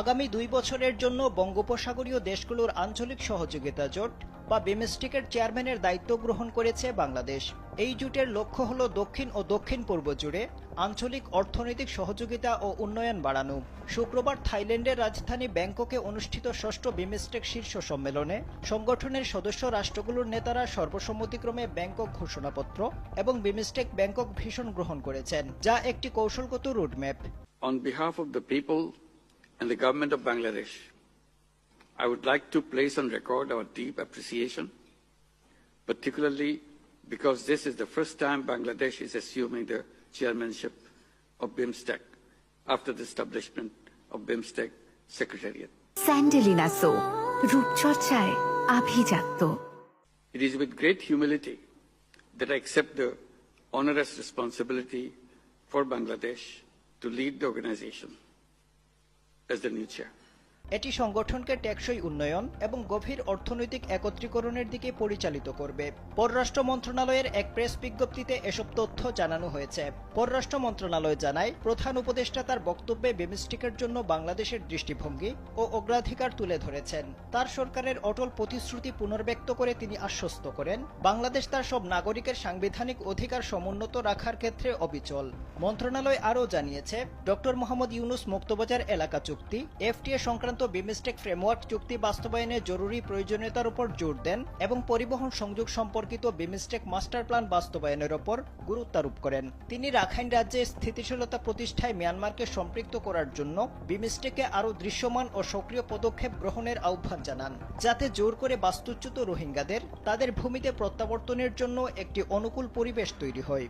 আগামী দুই বছরের জন্য বঙ্গোপসাগরীয় দেশগুলোর আঞ্চলিক সহযোগিতা জোট বা বিমস্টিকের চেয়ারম্যানের দায়িত্ব গ্রহণ করেছে বাংলাদেশ। এই জোটের লক্ষ্য হল দক্ষিণ ও দক্ষিণ পূর্ব জুড়ে আঞ্চলিক অর্থনৈতিক সহযোগিতা ও উন্নয়ন বাড়ানো। শুক্রবার থাইল্যান্ডের রাজধানী ব্যাংককে অনুষ্ঠিত ষষ্ঠ বিমস্টেক শীর্ষ সম্মেলনে সংগঠনের সদস্য রাষ্ট্রগুলোর নেতারা সর্বসম্মতিক্রমে ব্যাংকক ঘোষণাপত্র এবং বিমস্টেক ব্যাংকক ভীষণ গ্রহণ করেছেন, যা একটি কৌশলগত roadmap On behalf of the people and the government of Bangladesh, I would like to place on record our deep appreciation, particularly because this is the first time Bangladesh is assuming the chairmanship of BIMSTEC after the establishment of BIMSTEC Secretariat. Sandalina so রূপচর্চায় আভিজাত্য It is with great humility that I accept the onerous responsibility for Bangladesh to lead the organization as the new chair. এটি সংগঠনকে টেকসই উন্নয়ন এবং গভীর অর্থনৈতিক একত্রীকরণের দিকে পরিচালিত করবে। পররাষ্ট্র মন্ত্রণালয়ের এক প্রেস বিজ্ঞপ্তিতে এসব তথ্য জানানো হয়েছে। পররাষ্ট্র মন্ত্রণালয় জানায়, প্রধান উপদেষ্টা তার বক্তব্যে বিমস্টিকের জন্য বাংলাদেশের দৃষ্টিভঙ্গি ও অগ্রাধিকার তুলে ধরেছেন। তার সরকারের অটল প্রতিশ্রুতি পুনর্ব্যক্ত করে তিনি আশ্বস্ত করেন, বাংলাদেশ তার সব নাগরিকের সাংবিধানিক অধিকার সমুন্নত রাখার ক্ষেত্রে অবিচল। মন্ত্রণালয় আরও জানিয়েছে, ডক্টর মোহাম্মদ ইউনুস মুক্তবাজার এলাকা চুক্তি, এফটিএ সংক্রান্ত বিমস্টেক ফ্রেমওয়ার্ক চুক্তি বাস্তবায়নে জরুরি প্রয়োজনীয়তার উপর জোর দেন এবং পরিবহন সংযোগ সম্পর্কিত বিমস্টেক মাস্টার প্ল্যান বাস্তবায়নের ওপর গুরুত্বারোপ করেন। তিনি রাখাইন রাজ্যে স্থিতিশীলতা প্রতিষ্ঠায় মিয়ানমারকে সম্পৃক্ত করার জন্য বিমস্টেকে আরও দৃশ্যমান ও সক্রিয় পদক্ষেপ গ্রহণের আহ্বান জানান। যাতে জোর করে বাস্তুচ্যুত রোহিঙ্গাদের তাদের ভূমিতে প্রত্যাবর্তনের জন্য একটি অনুকূল পরিবেশ তৈরি হয়।